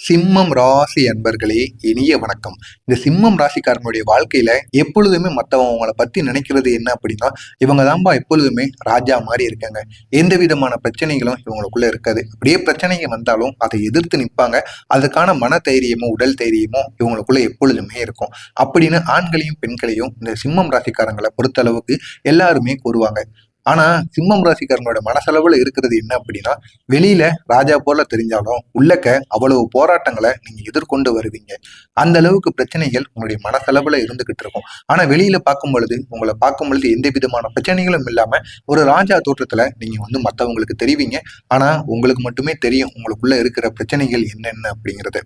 சிம்மம் ராசி அன்பர்களே இனிய வணக்கம். இந்த சிம்மம் ராசிக்காரனுடைய வாழ்க்கையில எப்பொழுதுமே மற்றவங்க அவங்கள பத்தி நினைக்கிறது என்ன அப்படின்னா இவங்க தான்பா எப்பொழுதுமே ராஜா மாதிரி இருக்காங்க. எந்த விதமான பிரச்சனைகளும் இவங்களுக்குள்ள இருக்காது. அப்படியே பிரச்சனைகள் வந்தாலும் அதை எதிர்த்து நிற்பாங்க அதுக்கான மன தைரியமோ உடல் தைரியமோ இவங்களுக்குள்ள எப்பொழுதுமே இருக்கும். அப்படின்னு ஆண்களையும் பெண்களையும் இந்த சிம்மம் ராசிக்காரங்களை பொறுத்தளவுக்கு எல்லாருமே கூறுவாங்க. ஆனா சிம்மம் ராசிக்காரங்களோட மனசளவுல இருக்கிறது என்ன அப்படின்னா வெளியில ராஜா போல தெரிஞ்சாலும் உள்ளக்க அவ்வளவு போராட்டங்களை நீங்க எதிர்கொண்டு வருவீங்க. அந்த அளவுக்கு பிரச்சனைகள் உங்களுடைய மனசளவுல இருந்துகிட்டு இருக்கும். ஆனா வெளியில பார்க்கும் பொழுது உங்களை பார்க்கும் பொழுது எந்த விதமான பிரச்சனைகளும் இல்லாம ஒரு ராஜா தோற்றத்துல நீங்க வந்து மத்தவங்களுக்கு தெரிவிங்க. ஆனா உங்களுக்கு மட்டுமே தெரியும் உங்களுக்குள்ள இருக்கிற பிரச்சனைகள் என்னென்ன அப்படிங்கிறது.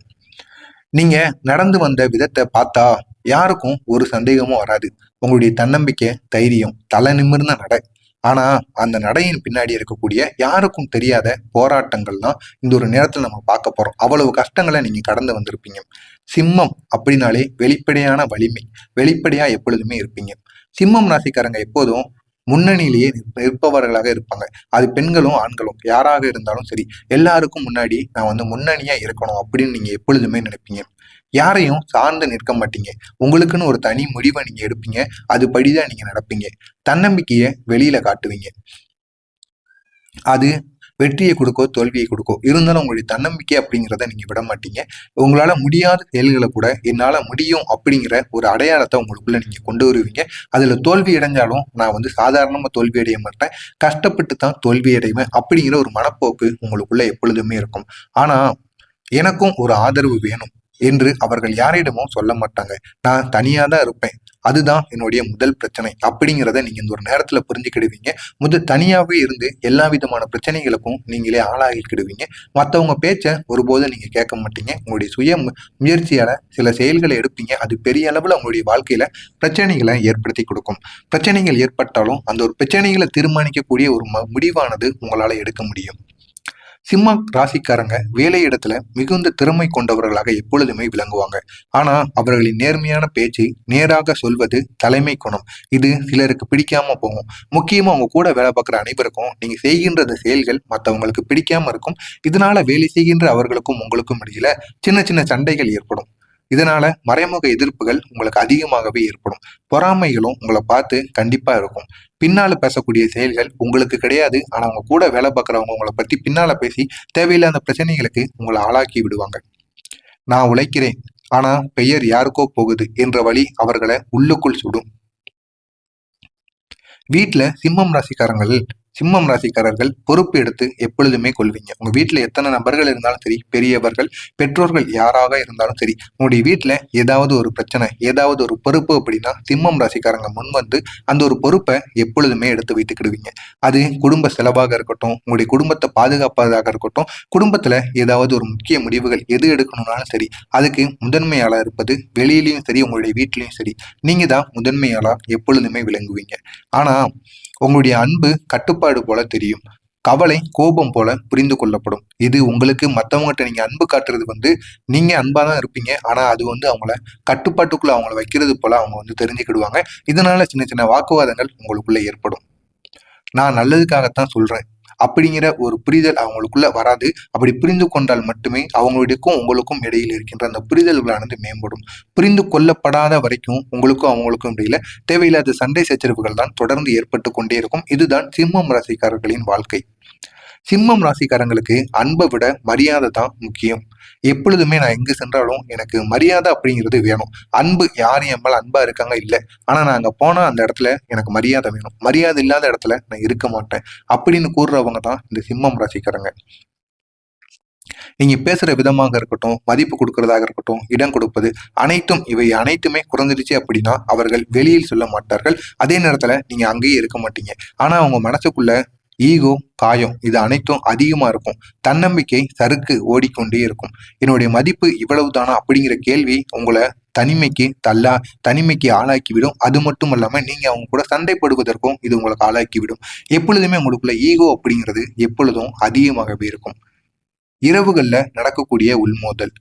நீங்க நடந்து வந்த விதத்தை பார்த்தா யாருக்கும் ஒரு சந்தேகமும் வராது. உங்களுடைய தன்னம்பிக்கை தைரியம் தலை நிமிர்ந்த நடை ஆனா அந்த நடையின் பின்னாடி இருக்கக்கூடிய யாருக்கும் தெரியாத போராட்டங்கள் தான் இந்த ஒரு நேரத்தில் நம்ம பார்க்க போறோம். அவ்வளவு கஷ்டங்களை நீங்க கடந்து வந்திருப்பீங்க. சிம்மம் அப்படின்னாலே வெளிப்படையான வலிமை வெளிப்படையா எப்பொழுதுமே இருப்பீங்க. சிம்மம் ராசிக்காரங்க எப்போதும் முன்னணியிலேயே நிற்பவர்களாக இருப்பாங்க. அது பெண்களும் ஆண்களும். யாராக இருந்தாலும் சரி எல்லாருக்கும் முன்னாடி நான் வந்து முன்னணியா இருக்கணும் அப்படின்னு நீங்க எப்பொழுதுமே நினைப்பீங்க. யாரையும் சார்ந்து நிற்க மாட்டீங்க. உங்களுக்குன்னு ஒரு தனி முடிவை நீங்க எடுப்பீங்க. அது படிதான் நீங்க நடப்பீங்க. தன்னம்பிக்கையை வெளியில காட்டுவீங்க. அது வெற்றியை கொடுக்கோ தோல்வியை கொடுக்கோ. இருந்தாலும் உங்களுடைய தன்னம்பிக்கை அப்படிங்கிறத நீங்க விட மாட்டீங்க. உங்களால முடியாத செயல்களை கூட என்னால முடியும் அப்படிங்கிற ஒரு அடையாளத்தை உங்களுக்குள்ள நீங்க கொண்டு வருவீங்க. அதுல தோல்வி அடைஞ்சாலும் நான் வந்து சாதாரணமா தோல்வி அடைய மாட்டேன். கஷ்டப்பட்டு தான் தோல்வி அடைவேன் அப்படிங்கிற ஒரு மனப்போக்கு உங்களுக்குள்ள எப்பொழுதுமே இருக்கும். ஆனா எனக்கும் ஒரு ஆதரவு வேணும். என்று அவர்கள் யாரிடமும் சொல்ல மாட்டாங்க. நான் தனியா தான் இருப்பேன். அதுதான் என்னுடைய முதல் பிரச்சனை. அப்படிங்கிறத நீங்க இந்த ஒரு நேரத்துல புரிஞ்சுக்கிடுவீங்க. முதல் தனியாவே இருந்து எல்லா விதமான பிரச்சனைகளுக்கும் நீங்களே ஆளாகிக்கிடுவீங்க. மற்றவங்க பேச்ச ஒருபோதும் நீங்க கேட்க மாட்டீங்க. உங்களுடைய சுய முயற்சியால சில செயல்களை எடுப்பீங்க. அது பெரிய அளவுல உங்களுடைய வாழ்க்கையில பிரச்சனைகளை ஏற்படுத்தி கொடுக்கும். பிரச்சனைகள் ஏற்பட்டாலும் அந்த ஒரு பிரச்சனைகளை தீர்மானிக்கக்கூடிய ஒரு முடிவானது உங்களால எடுக்க முடியும். சிம்ம ராசிக்காரங்க வேலை இடத்துல மிகுந்த திறமை கொண்டவர்களாக எப்பொழுதுமே விளங்குவாங்க. ஆனா அவர்களின் நேர்மையான பேச்சை நேராக சொல்வது தலைமை குணம். இது சிலருக்கு பிடிக்காம போகும். முக்கியமா அவங்க கூட வேலை பார்க்குற அனைவருக்கும் நீங்க செய்கின்ற செயல்கள் மற்றவங்களுக்கு பிடிக்காம இருக்கும். இதனால வேலை செய்கின்ற அவர்களுக்கும் உங்களுக்கும் இடையில சின்ன சின்ன சண்டைகள் ஏற்படும். இதனால மறைமுக எதிர்ப்புகள் உங்களுக்கு அதிகமாகவே ஏற்படும். பொறாமைகளும் உங்களை பார்த்து கண்டிப்பா இருக்கும். பின்னால பேசக்கூடிய செயல்கள் உங்களுக்கு கிடையாது. ஆனா அவங்க கூட வேலை பார்க்குறவங்க உங்களை பத்தி பின்னால பேசி தேவையில்லாத பிரச்சனைகளுக்கு உங்களை ஆளாக்கி விடுவாங்க. நான் உழைக்கிறேன். ஆனா பெயர் யாருக்கோ போகுது என்ற வழி அவர்களை உள்ளுக்குள் சுடும். வீட்டுல சிம்மம் ராசிக்காரங்கள் சிம்மம் ராசிக்காரர்கள் பொறுப்பு எடுத்து எப்பொழுதுமே கொள்வீங்க. உங்க வீட்டுல எத்தனை நபர்கள் இருந்தாலும் சரி பெரியவர்கள் பெற்றோர்கள் யாராக இருந்தாலும் சரி உங்களுடைய வீட்டுல ஏதாவது ஒரு பிரச்சனை ஏதாவது ஒரு பொறுப்பு அப்படின்னா சிம்மம் ராசிக்காரங்க முன் வந்து அந்த ஒரு பொறுப்பை எப்பொழுதுமே எடுத்து வைத்துக்கிடுவீங்க. அது குடும்ப செலவாக இருக்கட்டும் உங்களுடைய குடும்பத்தை பாதுகாப்பதாக இருக்கட்டும் குடும்பத்துல ஏதாவது ஒரு முக்கிய முடிவுகள் எது எடுக்கணும்னாலும் சரி அதுக்கு முதன்மையாளா இருப்பது வெளியிலயும் சரி உங்களுடைய வீட்லயும் சரி நீங்க தான் முதன்மையாளா எப்பொழுதுமே விளங்குவீங்க. ஆனா உங்களுடைய அன்பு கட்டுப்பாடு போல தெரியும். கவலை கோபம் போல புரிந்து கொள்ளப்படும். இது உங்களுக்கு மற்றவங்ககிட்ட நீங்க அன்பு காட்டுறது வந்து நீங்க அன்பா தான் இருப்பீங்க. ஆனா அது வந்து அவங்கள கட்டுப்பாட்டுக்குள்ள அவங்கள வைக்கிறது போல அவங்க வந்து தெரிஞ்சுக்கிடுவாங்க. இதனால சின்ன சின்ன வாக்குவாதங்கள் உங்களுக்குள்ள ஏற்படும். நான் நல்லதுக்காகத்தான் சொல்றேன். அப்படிங்கிற ஒரு புரிதல் அவங்களுக்குள்ள வராது. அப்படி புரிந்து கொண்டால் மட்டுமே அவங்களுக்கும் உங்களுக்கும் இடையில் இருக்கின்ற அந்த புரிதல்களானது மேம்படும். புரிந்து கொள்ளப்படாத வரைக்கும் உங்களுக்கும் அவங்களுக்கும் இடையில தேவையில்லாத சண்டை சச்சரவுகள் தான் தொடர்ந்து ஏற்பட்டு கொண்டே இருக்கும். இதுதான் சிம்மம் ராசிக்காரர்களின் வாழ்க்கை. சிம்மம் ராசிக்காரங்களுக்கு அன்பை விட மரியாதை தான் முக்கியம். எப்பொழுதுமே நான் எங்கு சென்றாலும் எனக்கு மரியாதை அப்படிங்கிறது வேணும். அன்பு யார் என் மேலே அன்பாக இருக்காங்க? இல்லை. ஆனால் நான் அங்க போனால் அந்த இடத்துல எனக்கு மரியாதை வேணும். மரியாதை இல்லாத இடத்துல நான் இருக்க மாட்டேன். அப்படின்னு கூறுறவங்க தான் இந்த சிம்மம் ராசிக்காரங்க. நீங்க பேசுற விதமாக இருக்கட்டும் மதிப்பு கொடுக்கறதாக இருக்கட்டும் இடம் கொடுப்பது அனைத்தும் இவை அனைத்துமே குறைஞ்சிருச்சு அப்படின்னா அவர்கள் வெளியில் சொல்ல மாட்டார்கள். அதே நேரத்துல நீங்க அங்கேயே இருக்க மாட்டீங்க. ஆனா அவங்க மனசுக்குள்ள ஈகோ காயம் இது அனைத்தும் அதிகமாக இருக்கும். தன்னம்பிக்கை சறுக்கு ஓடிக்கொண்டே இருக்கும். என்னுடைய மதிப்பு இவ்வளவு தானா அப்படிங்கிற கேள்வி உங்களை தனிமைக்கு தள்ளா தனிமைக்கு ஆளாக்கி விடும் அது மட்டும் இல்லாமல் நீங்கள் அவங்க கூட சண்டைப்படுவதற்கும் இது உங்களுக்கு ஆளாக்கி விடும் எப்பொழுதுமே உங்களுக்குள்ள ஈகோ அப்படிங்கிறது எப்பொழுதும் அதிகமாகவே இருக்கும். இரவுகளில் நடக்கக்கூடிய உள்மோதல்.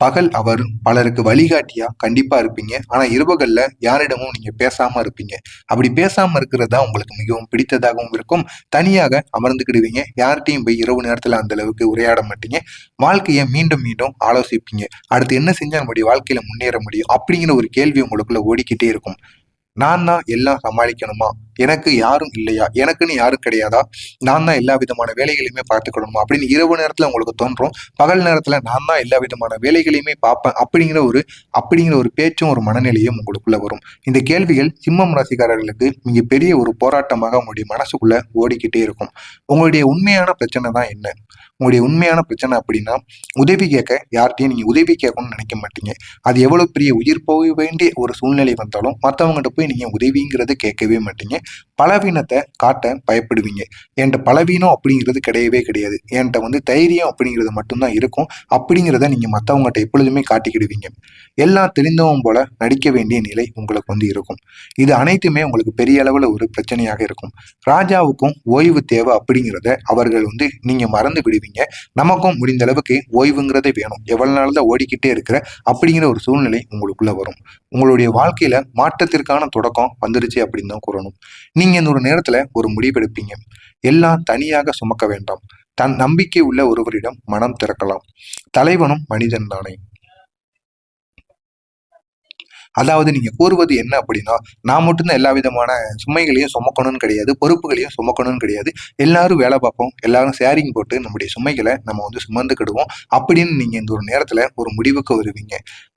பகல் அவர் பலருக்கு வழிகாட்டியா கண்டிப்பா இருப்பீங்க. ஆனா இரவுகள்ல யாரிடமும் நீங்க பேசாம இருப்பீங்க. அப்படி பேசாம இருக்கிறதா உங்களுக்கு மிகவும் பிடித்ததாகவும் இருக்கும். தனியாக அமர்ந்துக்கிடுவீங்க. யார்கிட்டையும் போய் இரவு நேரத்துல அந்த அளவுக்கு உரையாட மாட்டீங்க. வாழ்க்கையை மீண்டும் மீண்டும் ஆலோசிப்பீங்க. அடுத்து என்ன செஞ்சா நம்முடைய வாழ்க்கையில முன்னேற முடியும்? அப்படிங்கிற ஒரு கேள்வி உங்களுக்குள்ள ஓடிக்கிட்டே இருக்கும். நான் தான் எல்லாம் சமாளிக்கணுமா? எனக்கு யாரும் இல்லையா? எனக்குன்னு யாரும் கிடையாதா? நான் தான் எல்லா விதமான வேலைகளையுமே பார்த்துக்கணுமா அப்படின்னு இரவு நேரத்தில் உங்களுக்கு தோன்றும். பகல் நேரத்தில் நான் தான் எல்லா விதமான வேலைகளையுமே பார்ப்பேன். அப்படிங்கிற ஒரு அப்படிங்கிற ஒரு பேச்சும் ஒரு மனநிலையும் உங்களுக்குள்ள வரும். இந்த கேள்விகள் சிம்மம் ராசிக்காரர்களுக்கு மிக பெரிய ஒரு போராட்டமாக உங்களுடைய மனசுக்குள்ள ஓடிக்கிட்டே இருக்கும். உங்களுடைய உண்மையான பிரச்சனை தான் என்ன? உங்களுடைய உண்மையான பிரச்சனை அப்படின்னா உதவி கேட்க யார்கிட்டையும் நீங்கள் உதவி கேட்கணும்னு நினைக்க மாட்டீங்க. அது எவ்வளோ பெரிய உயிர் போக வேண்டிய ஒரு சூழ்நிலை வந்தாலும் மற்றவங்ககிட்ட போய் நீங்கள் உதவிங்கிறது கேட்கவே மாட்டீங்க. பலவீனத்தை காட்ட பயப்படுவீங்க. என்கிட்ட பலவீனம் அப்படிங்கிறது கிடையவே கிடையாது. என்கிட்ட வந்து தைரியம் அப்படிங்கிறது மட்டும்தான் இருக்கும். அப்படிங்கிறத நீங்க மற்றவங்ககிட்ட எப்பொழுதுமே காட்டிக்கிடுவீங்க. எல்லாம் தெரிந்தவும் போல நடிக்க வேண்டிய நிலை உங்களுக்கு வந்து இருக்கும். இது அனைத்துமே உங்களுக்கு பெரிய அளவில் ஒரு பிரச்சனையாக இருக்கும். ராஜாவுக்கும் ஓய்வு தேவை அப்படிங்கிறத அவர்கள் வந்து நீங்க மறந்து விடுவீங்க. நமக்கும் முடிந்த அளவுக்கு ஓய்வுங்கிறதே வேணும். எவ்வளவு நாள் தான் ஓடிக்கிட்டே இருக்கிற அப்படிங்கிற ஒரு சூழ்நிலை உங்களுக்குள்ள வரும். உங்களுடைய வாழ்க்கையில மாற்றத்திற்கான தொடக்கம் வந்துருச்சு அப்படின்னு தான் கூறணும். நீங்க இந்த ஒரு நேரத்துல ஒரு முடிவெடுப்பீங்க எல்லாம் தனியாக சுமக்க வேண்டாம். தன் நம்பிக்கை உள்ள ஒருவரிடம் மனம் திறக்கலாம். தலைவனும் மனிதன் தானே. அதாவது நீங்க கூறுவது என்ன அப்படின்னா நான் மட்டும்தான் எல்லா விதமான சுமைகளையும் சுமக்கணும்னு கிடையாது பொறுப்புகளையும் சுமக்கணும்னு கிடையாது. எல்லாரும் வேலை பார்ப்போம் எல்லாரும் ஷேரிங் போட்டு நம்முடைய சுமைகளை நம்ம வந்து சுமந்துக்கிடுவோம் அப்படின்னு நீங்க இந்த ஒரு நேரத்துல ஒரு முடிவுக்கு வருவீங்க.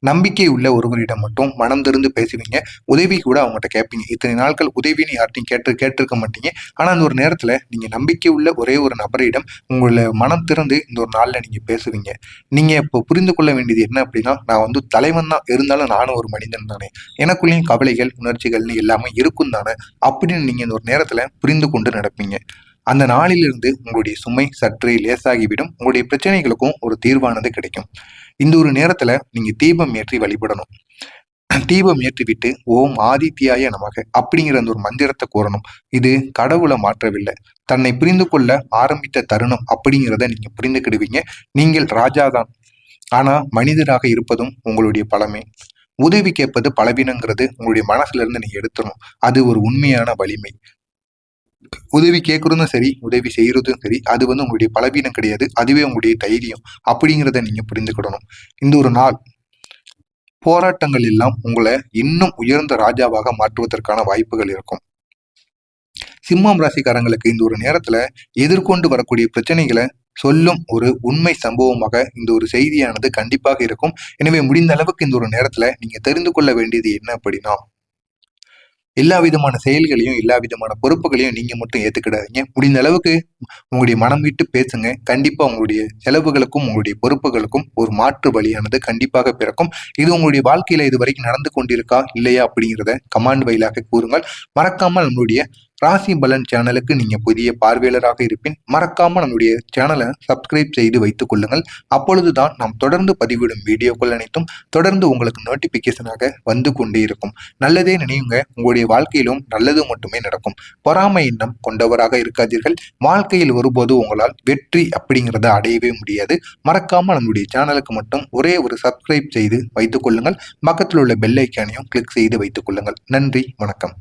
நம்பிக்கை உள்ள ஒருவரிடம் மட்டும் மனம் திறந்து பேசுவீங்க. உதவி கூட அவங்ககிட்ட கேட்பீங்க. இத்தனை நாட்கள் உதவின்னு யார்ட்டையும் கேட்டு கேட்டிருக்க மாட்டீங்க. ஆனா அந்த ஒரு நேரத்துல நீங்க நம்பிக்கை உள்ள ஒரே ஒரு நபரிடம் உங்களை மனம் திறந்து இந்த ஒரு நாள்ல நீங்க பேசுவீங்க. நீங்க இப்போ புரிந்து கொள்ள வேண்டியது என்ன அப்படின்னா நான் வந்து தலைவன் தான் இருந்தாலும் நானும் ஒரு மனிதன் தானே? எனக்குள்ளேயும் கவலைகள் உணர்ச்சிகள்னு எல்லாமே இருக்கும் தானே? அப்படின்னு நீங்க இந்த ஒரு நேரத்துல புரிந்து கொண்டு நடப்பீங்க. அந்த நாளிலிருந்து உங்களுடைய சுமை சற்றே லேசாகிவிடும். உங்களுடைய பிரச்சனைகளுக்கும் ஒரு தீர்வானது கிடைக்கும். இந்த ஒரு நேரத்துல நீங்க தீபம் ஏற்றி வழிபடணும். தீபம் ஏற்றிவிட்டு ஓம் ஆதித்யாய நமக அப்படிங்கிற அந்த ஒரு மந்திரத்தை கூறணும் இது கடவுளை மாற்றவில்லை. தன்னை புரிந்து கொள்ள ஆரம்பித்த தருணம் அப்படிங்கிறத நீங்க புரிந்துக்கிடுவீங்க நீங்கள் ராஜாதான். ஆனா மனிதராக இருப்பதும் உங்களுடைய பழமை. உதவி கேட்பது பலவீனங்கிறது உங்களுடைய மனசுல இருந்து நீங்க எடுத்துணும் அது ஒரு உண்மையான வலிமை. உதவி கேட்கறதும் சரி உதவி செய்யறதும் சரி அது வந்து உங்களுடைய பலவீனம் கிடையாது. அதுவே உங்களுடைய தைரியம். அப்படிங்கிறத நீங்க புரிந்துக்கிடணும். இந்த ஒரு நாள் போராட்டங்கள் எல்லாம் உங்களை இன்னும் உயர்ந்த ராஜாவாக மாற்றுவதற்கான வாய்ப்புகள் இருக்கும். சிம்மம் ராசிக்காரங்களுக்கு இந்த ஒரு நேரத்துல எதிர்கொண்டு வரக்கூடிய பிரச்சனைகளை சொல்லும் ஒரு உண்மை சம்பவமாக இந்த ஒரு செய்தியானது கண்டிப்பாக இருக்கும். எனவே முடிந்த அளவுக்கு இந்த ஒரு நேரத்துல நீங்க தெரிந்து கொள்ள வேண்டியது என்ன அப்படின்னா எல்லா விதமான செயல்களையும் எல்லா விதமான பொறுப்புகளையும் நீங்க மட்டும் ஏத்துக்கிடாதீங்க. முடிந்த அளவுக்கு உங்களுடைய மனம் விட்டு பேசுங்க. கண்டிப்பா உங்களுடைய செலவுகளுக்கும் உங்களுடைய பொறுப்புகளுக்கும் ஒரு மாற்று வழியானது கண்டிப்பாக பிறக்கும். இது உங்களுடைய வாழ்க்கையில இது வரைக்கும் நடந்து கொண்டிருக்கா இல்லையா அப்படிங்கிறத கமாண்ட் வயலாக கூறுங்கள். மறக்காமல் நம்மளுடைய ராசி பலன் சேனலுக்கு நீங்க புதிய பார்வையாளராக இருப்பின் மறக்காம நம்முடைய சேனலை சப்ஸ்கிரைப் செய்து வைத்துக் கொள்ளுங்கள். அப்பொழுதுதான் நாம் தொடர்ந்து பதிவிடும் வீடியோக்கள் அனைத்தும் தொடர்ந்து உங்களுக்கு நோட்டிபிகேஷனாக வந்து கொண்டே இருக்கும். நல்லதே நினைவுங்க உங்களுடைய வாழ்க்கையிலும் நல்லது மட்டுமே நடக்கும். பொறாமை எண்ணம் கொண்டவராக இருக்காதீர்கள். வாழ்க்கையில் ஒருபோது உங்களால் வெற்றி அப்படிங்கிறத அடையவே முடியாது. மறக்காம நம்முடைய சேனலுக்கு மட்டும் ஒரே ஒரு சப்ஸ்கிரைப் செய்து வைத்துக் கொள்ளுங்கள். பக்கத்தில் உள்ள பெல் ஐக்கானையும் கிளிக் செய்து வைத்துக் கொள்ளுங்கள். நன்றி வணக்கம்.